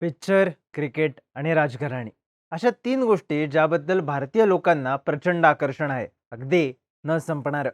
Picture, cricket आणि राजघराणी अशा तीन गोष्टी ज्याबद्दल भारतीय लोकांना प्रचंड आकर्षण आहे. अगदी न संपणारं.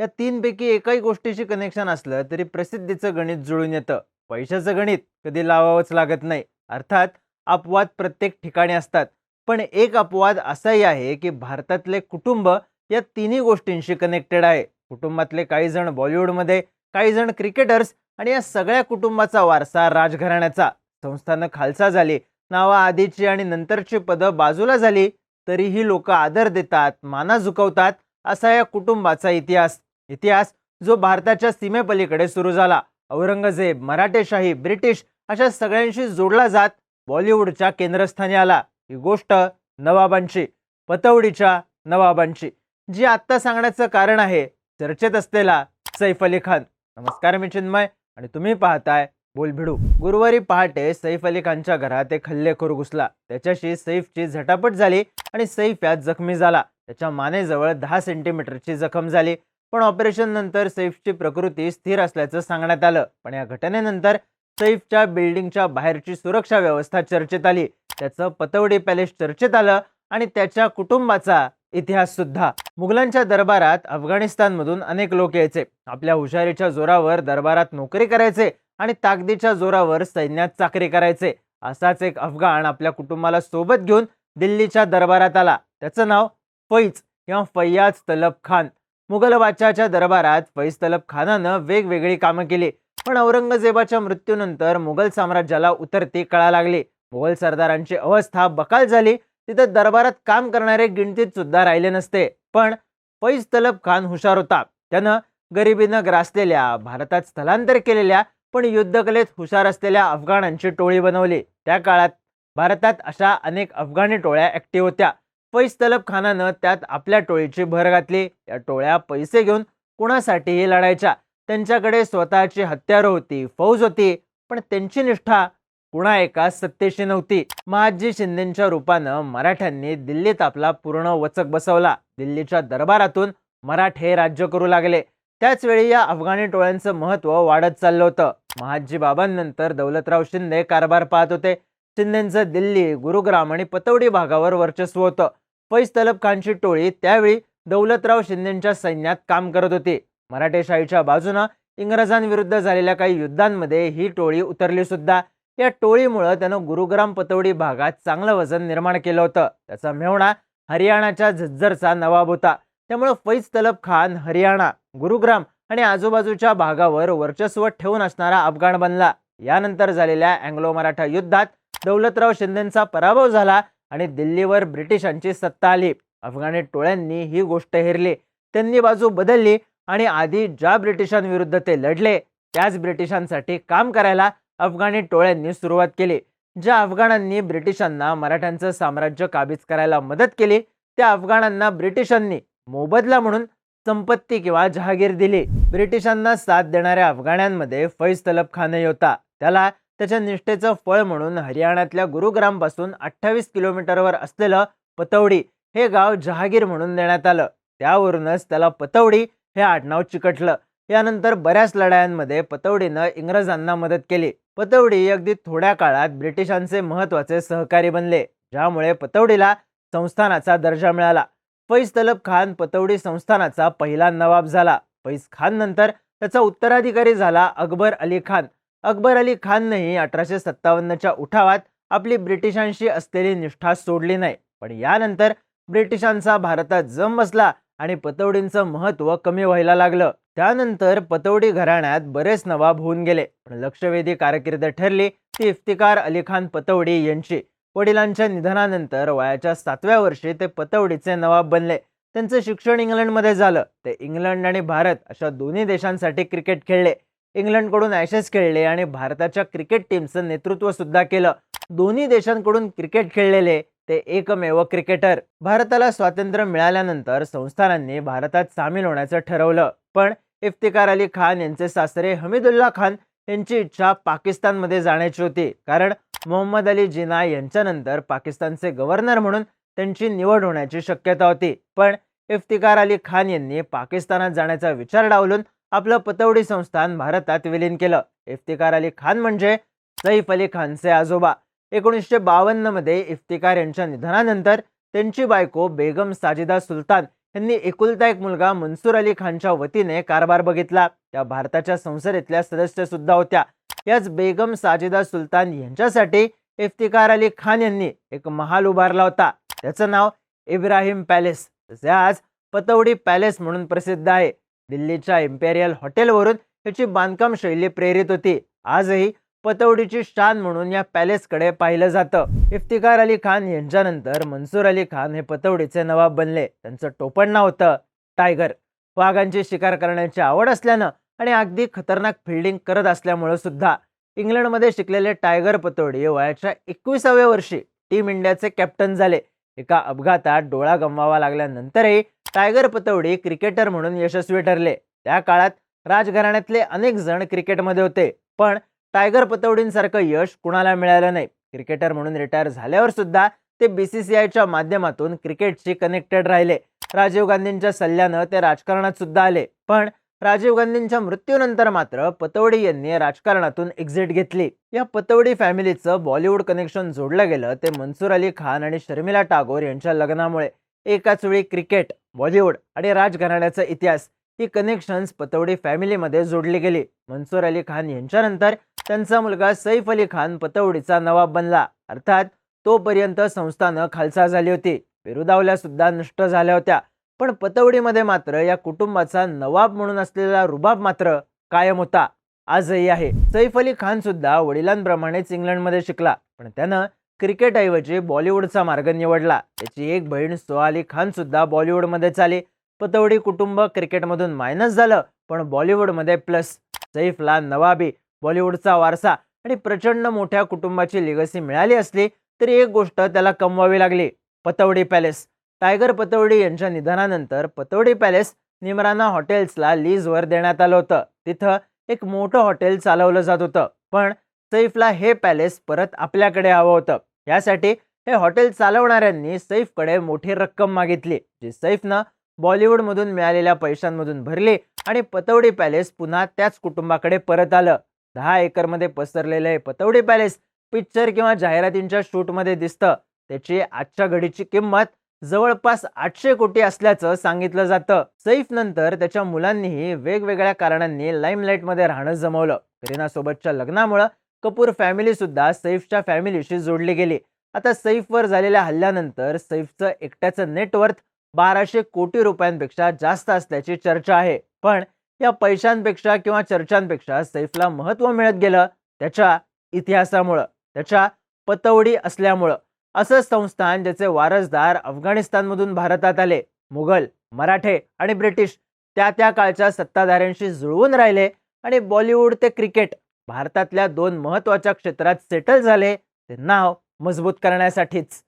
या तीनपैकी एकाही गोष्टीशी कनेक्शन असलं तरी प्रसिद्धीचं गणित जुळून येतं. पैशाचं गणित कधी लावावंच लागत नाही. अर्थात अपवाद प्रत्येक ठिकाणी असतात. पण एक अपवाद असाही आहे की भारतातले कुटुंब या तिन्ही गोष्टींशी कनेक्टेड आहे. कुटुंबातले काही जण बॉलिवूडमध्ये, काही जण क्रिकेटर्स आणि या सगळ्या कुटुंबाचा वारसा राजघराण्याचा. संस्थानं खालसा झाली, नावा आधीची आणि नंतरची पदं बाजूला झाली, तरीही लोक आदर देतात, माना झुकवतात, असा या कुटुंबाचा इतिहास. इतिहास जो भारताच्या सीमेपलीकडे सुरू झाला. औरंगजेब, मराठेशाही, ब्रिटिश अशा सगळ्यांशी जोडला जात बॉलिवूडच्या केंद्रस्थानी आला. ही गोष्ट नवाबांची, पतौडीच्या नवाबांची, जी आत्ता सांगण्याचं कारण आहे चर्चेत असलेला सैफ अली खान. नमस्कार मी चिन्मय आणि तुम्ही पाहताय बोलभिडू. गुरुवारी पहाटे सैफ अली खानच्या घरात एक हल्लेखोर घुसला. त्याच्याशी सैफची झटापट झाली आणि सैफ यात जखमी झाला. त्याच्या मानेजवळ दहा सेंटीमीटरची जखम झाली. पण ऑपरेशन नंतर सैफची प्रकृती स्थिर असल्याचं सांगण्यात आलं. पण या घटनेनंतर सैफच्या बिल्डिंगच्या बाहेरची सुरक्षा व्यवस्था चर्चेत आली. त्याचं पतवडी पॅलेस चर्चेत आलं आणि त्याच्या कुटुंबाचा इतिहास सुद्धा. मुघलांच्या दरबारात अफगाणिस्तानमधून अनेक लोक यायचे. आपल्या हुशारीच्या जोरावर दरबारात नोकरी करायचे आणि ताकदीच्या जोरावर सैन्यात चाकरी करायचे. असाच एक अफगाण आपल्या कुटुंबाला सोबत घेऊन दिल्लीच्या दरबारात आला. त्याचं नाव फैज किंवा फैयाज तलब खान. मुघल बादशाच्या दरबारात फैज तलब खानानं वेगवेगळी कामं केली. पण औरंगजेबाच्या मृत्यूनंतर मुघल साम्राज्याला उतरती कळा लागली. मुघल सरदारांची अवस्था बकाल झाली. तिथं दरबारात काम करणारे गिणतीत सुद्धा राहिले नसते. पण फैज तलब खान हुशार होता. त्यानं गरिबीनं ग्रासलेल्या, भारतात स्थलांतर केलेल्या पण युद्धकलेत हुशार असलेल्या अफगाणांची टोळी बनवली. त्या काळात भारतात अशा अनेक अफगाणी टोळ्या ॲक्टिव्ह होत्या. फैज तलब खानानं त्यात आपल्या टोळीची भर घातली. या टोळ्या पैसे घेऊन कुणासाठीही लढायच्या. त्यांच्याकडे स्वतःची हत्यारं होती, फौज होती, पण त्यांची निष्ठा कुणा एका सत्तेशी नव्हती. महाजी शिंदेंच्या रूपानं मराठ्यांनी दिल्लीत आपला पूर्ण वचक बसवला. दिल्लीच्या दरबारातून मराठे राज्य करू लागले. त्याचवेळी या अफगाणी टोळ्यांचं महत्त्व वाढत चाललं होतं. महादजी बाबांनंतर दौलतराव शिंदे कारभार पाहत होते. शिंदेंचं दिल्ली, गुरुग्राम आणि पतौडी भागावर वर्चस्व होतं. फैज तलब खानची टोळी त्यावेळी दौलतराव शिंदेंच्या सैन्यात काम करत होती. मराठेशाहीच्या बाजूनं इंग्रजांविरुद्ध झालेल्या काही युद्धांमध्ये ही टोळी उतरली सुद्धा. या टोळीमुळं त्यानं गुरुग्राम पतौडी भागात चांगलं वजन निर्माण केलं होतं. त्याचा मेव्हणा हरियाणाच्या झज्जरचा नवाब होता. त्यामुळं फैज तलब खान हरियाणा, गुरुग्राम आणि आजूबाजूच्या भागावर वर्चस्व ठेवून असणारा अफगाण बनला. यानंतर झालेल्या अँग्लो मराठा युद्धात दौलतराव शिंदेंचा पराभव झाला आणि दिल्लीवर ब्रिटिशांची सत्ता आली. अफगाणी टोळ्यांनी ही गोष्ट हेरली. त्यांनी बाजू बदलली आणि आधी ज्या ब्रिटिशांविरुद्ध ते लढले त्याच ब्रिटिशांसाठी काम करायला अफगाणी टोळ्यांनी सुरुवात केली. ज्या अफगाणांनी ब्रिटिशांना मराठ्यांचं साम्राज्य काबीज करायला मदत केली त्या अफगाणांना ब्रिटिशांनी मोबदला म्हणून संपत्ती किंवा जहागीर दिली. ब्रिटिशांना साथ देणाऱ्या अफगाण्यांमध्ये फैज तलब खानही होता. त्याला त्याच्या निष्ठेचं फळ म्हणून हरियाणातल्या गुरुग्रामपासून अठ्ठावीस किलोमीटरवर असलेलं पतौडी हे गाव जहागीर म्हणून देण्यात आलं. त्यावरूनच त्याला पतौडी हे आडनाव चिकटलं. यानंतर बऱ्याच लढायांमध्ये पतौडीनं इंग्रजांना मदत केली. पतौडी अगदी थोड्या काळात ब्रिटिशांचे महत्त्वाचे सहकारी बनले. ज्यामुळे पतौडीला संस्थानाचा दर्जा मिळाला. फैज तलब खान पतौडी संस्थानाचा पहिला नवाब झाला. फैज खान नंतर त्याचा उत्तराधिकारी झाला अकबर अली खान. अकबर अली खाननेही अठराशे सत्तावन्नच्या उठावात आपली ब्रिटिशांशी असलेली निष्ठा सोडली नाही. पण यानंतर ब्रिटिशांचा भारतात जम बसला आणि पतौडींचं महत्त्व कमी व्हायला लागलं. त्यानंतर पतौडी घराण्यात बरेच नवाब होऊन गेले. पण लक्षवेधी कारकीर्द ठरली ती इफ्तिकार अली खान पतौडी यांची. वडिलांच्या निधनानंतर वयाच्या सातव्या वर्षी ते पतवडीचे नवाब बनले. त्यांचं शिक्षण इंग्लंडमध्ये झालं. ते इंग्लंड आणि भारत अशा दोन्ही देशांसाठी क्रिकेट खेळले. इंग्लंडकडून ॲशेस खेळले आणि भारताच्या क्रिकेट टीमचं नेतृत्व सुद्धा केलं. दोन्ही देशांकडून क्रिकेट खेळलेले ते एकमेव क्रिकेटर. भारताला स्वातंत्र्य मिळाल्यानंतर संस्थानांनी भारतात सामील होण्याचं ठरवलं. पण इफ्तिकार अली खान यांचे सासरे हमीदुल्ला खान यांची इच्छा पाकिस्तानमध्ये जाण्याची होती. कारण मोहम्मद अली जिना यांच्यानंतर पाकिस्तानचे गव्हर्नर म्हणून त्यांची निवड होण्याची शक्यता होती. पण इफ्तिकार अली खान यांनी पाकिस्तानात जाण्याचा विचार डावलून आपलं पतौडी संस्थान भारतात विलीन केलं. इफ्तिकार अली खान म्हणजे सैफ अली खानचे आजोबा. एकोणीसशे बावन्नमध्ये इफ्तिकार यांच्या निधनानंतर त्यांची बायको बेगम साजिदा सुलतान यांनी एकुलता एक मुलगा मनसूर अली खानच्या वतीने कारभार बघितला त्या भारताच्या संसदेतल्या सदस्य सुद्धा होत्या याच बेगम साजिदा सुलतान यांच्यासाठी इफ्तिकार अली खान यांनी एक महाल उभारला होता. त्याचं नाव इब्राहिम पॅलेस. जे आज पतौडी पॅलेस म्हणून प्रसिद्ध आहे. दिल्लीच्या इम्पेरियल हॉटेलवरून याची बांधकाम शैली प्रेरित होती. आजही पतौडीची शान म्हणून या पॅलेसकडे पाहिलं जातं. इफ्तिकार अली खान यांच्यानंतर मनसूर अली खान हे पतौडीचे नवाब बनले. त्यांचं टोपण नाव होतं टायगर. वाघांची शिकार करण्याची आवड असल्यानं आणि अगदी खतरनाक फिल्डिंग करत असल्यामुळं सुद्धा इंग्लंडमध्ये शिकलेले टायगर पतौडी वयाच्या एकविसाव्या वर्षी टीम इंडियाचे कॅप्टन झाले. एका अपघातात डोळा गमवावा लागल्यानंतरही टायगर पतौडी क्रिकेटर म्हणून यशस्वी ठरले. त्या काळात राजघराण्यातले अनेक जण क्रिकेटमध्ये होते पण टायगर पतौडींसारखं यश कुणाला मिळालं नाही? क्रिकेटर म्हणून रिटायर झाल्यावर सुद्धा ते आयच्या माध्यमातून क्रिकेटशी कनेक्टेड राहिले. राजीव गांधींच्या सल्ल्यानं ते राजकारणात सुद्धा आले पण राजीव गांधींच्या मृत्यूनंतर मात्र पतौडी यांनी राजकारणातून एक्झिट घेतली. या पतौडी फॅमिलीचं बॉलिवूड कनेक्शन जोडलं गेलं ते मनसूर अली खान आणि शर्मिला टागोर यांच्या लग्नामुळे. एकाच वेळी क्रिकेट बॉलिवूड आणि राजघराण्याचा इतिहास ही कनेक्शन्स पतौडी फॅमिलीमध्ये जोडली गेली. मनसूर अली खान यांच्यानंतर त्यांचा मुलगा सैफ अली खान पतौडीचा नवाब बनला. अर्थात तोपर्यंत संस्थानं खालसा झाली होती. बिरुदावल्या सुद्धा नष्ट झाल्या होत्या. पण पतौडीमध्ये मात्र या कुटुंबाचा नवाब म्हणून असलेला रुबाब मात्र कायम होता. आजही आहे. सैफ अली खान सुद्धा वडिलांप्रमाणेच इंग्लंडमध्ये शिकला पण त्यानं क्रिकेटऐवजी बॉलिवूडचा मार्ग निवडला. त्याची एक बहीण सोआली खान सुद्धा बॉलिवूडमध्येच आली पतौडी कुटुंब क्रिकेटमधून मायनस झालं पण बॉलिवूडमध्ये प्लस सैफला नवाबी बॉलिवूडचा वारसा आणि प्रचंड मोठ्या कुटुंबाची लिगसी मिळाली असली तरी एक गोष्ट त्याला कमवावी लागली. पतौडी पॅलेस टायगर पतौडी यांच्या निधनानंतर पतौडी पॅलेस निमराना हॉटेल्सला लीजवर देण्यात आलं होतं. तिथं एक मोठं हॉटेल चालवलं जात होतं. पण सैफला हे पॅलेस परत आपल्याकडे हवं होतं. यासाठी हे हॉटेल चालवणाऱ्यांनी सैफकडे मोठी रक्कम मागितली जी सैफनं बॉलिवूडमधून मिळालेल्या पैशांमधून भरली आणि पतौडी पॅलेस पुन्हा त्याच कुटुंबाकडे परत आलं. दहा एकरमध्ये पसरलेलं हे पतौडी पॅलेस पिक्चर किंवा जाहिरातींच्या शूटमध्ये दिसतं. त्याची आजच्या घडीची किंमत जवळपास आठशे कोटी असल्याचं सांगितलं जातं. सैफ नंतर त्याच्या मुलांनीही वेगवेगळ्या कारणांनी लाईमलाईटमध्ये राहणं जमवलं. करीना सोबतच्या लग्नामुळं कपूर फॅमिली सुद्धा सैफच्या फॅमिलीशी जोडली गेली. आता सैफवर झालेल्या हल्ल्यानंतर सैफचं एकट्याचं नेटवर्थ बाराशे कोटी रुपयांपेक्षा जास्त असल्याची चर्चा आहे. पण या पैशांपेक्षा किंवा चर्चांपेक्षा सैफला महत्त्व मिळत गेलं त्याच्या इतिहासामुळं त्याच्या पतवडी असल्यामुळं. असं संस्थान ज्याचे वारसदार अफगाणिस्तानमधून भारतात आले मुघल मराठे आणि ब्रिटिश त्या त्या काळच्या सत्ताधाऱ्यांशी जुळवून राहिले आणि बॉलिवूड ते क्रिकेट भारतातल्या दोन महत्त्वाच्या क्षेत्रात सेटल झाले ते नाव मजबूत करण्यासाठीच.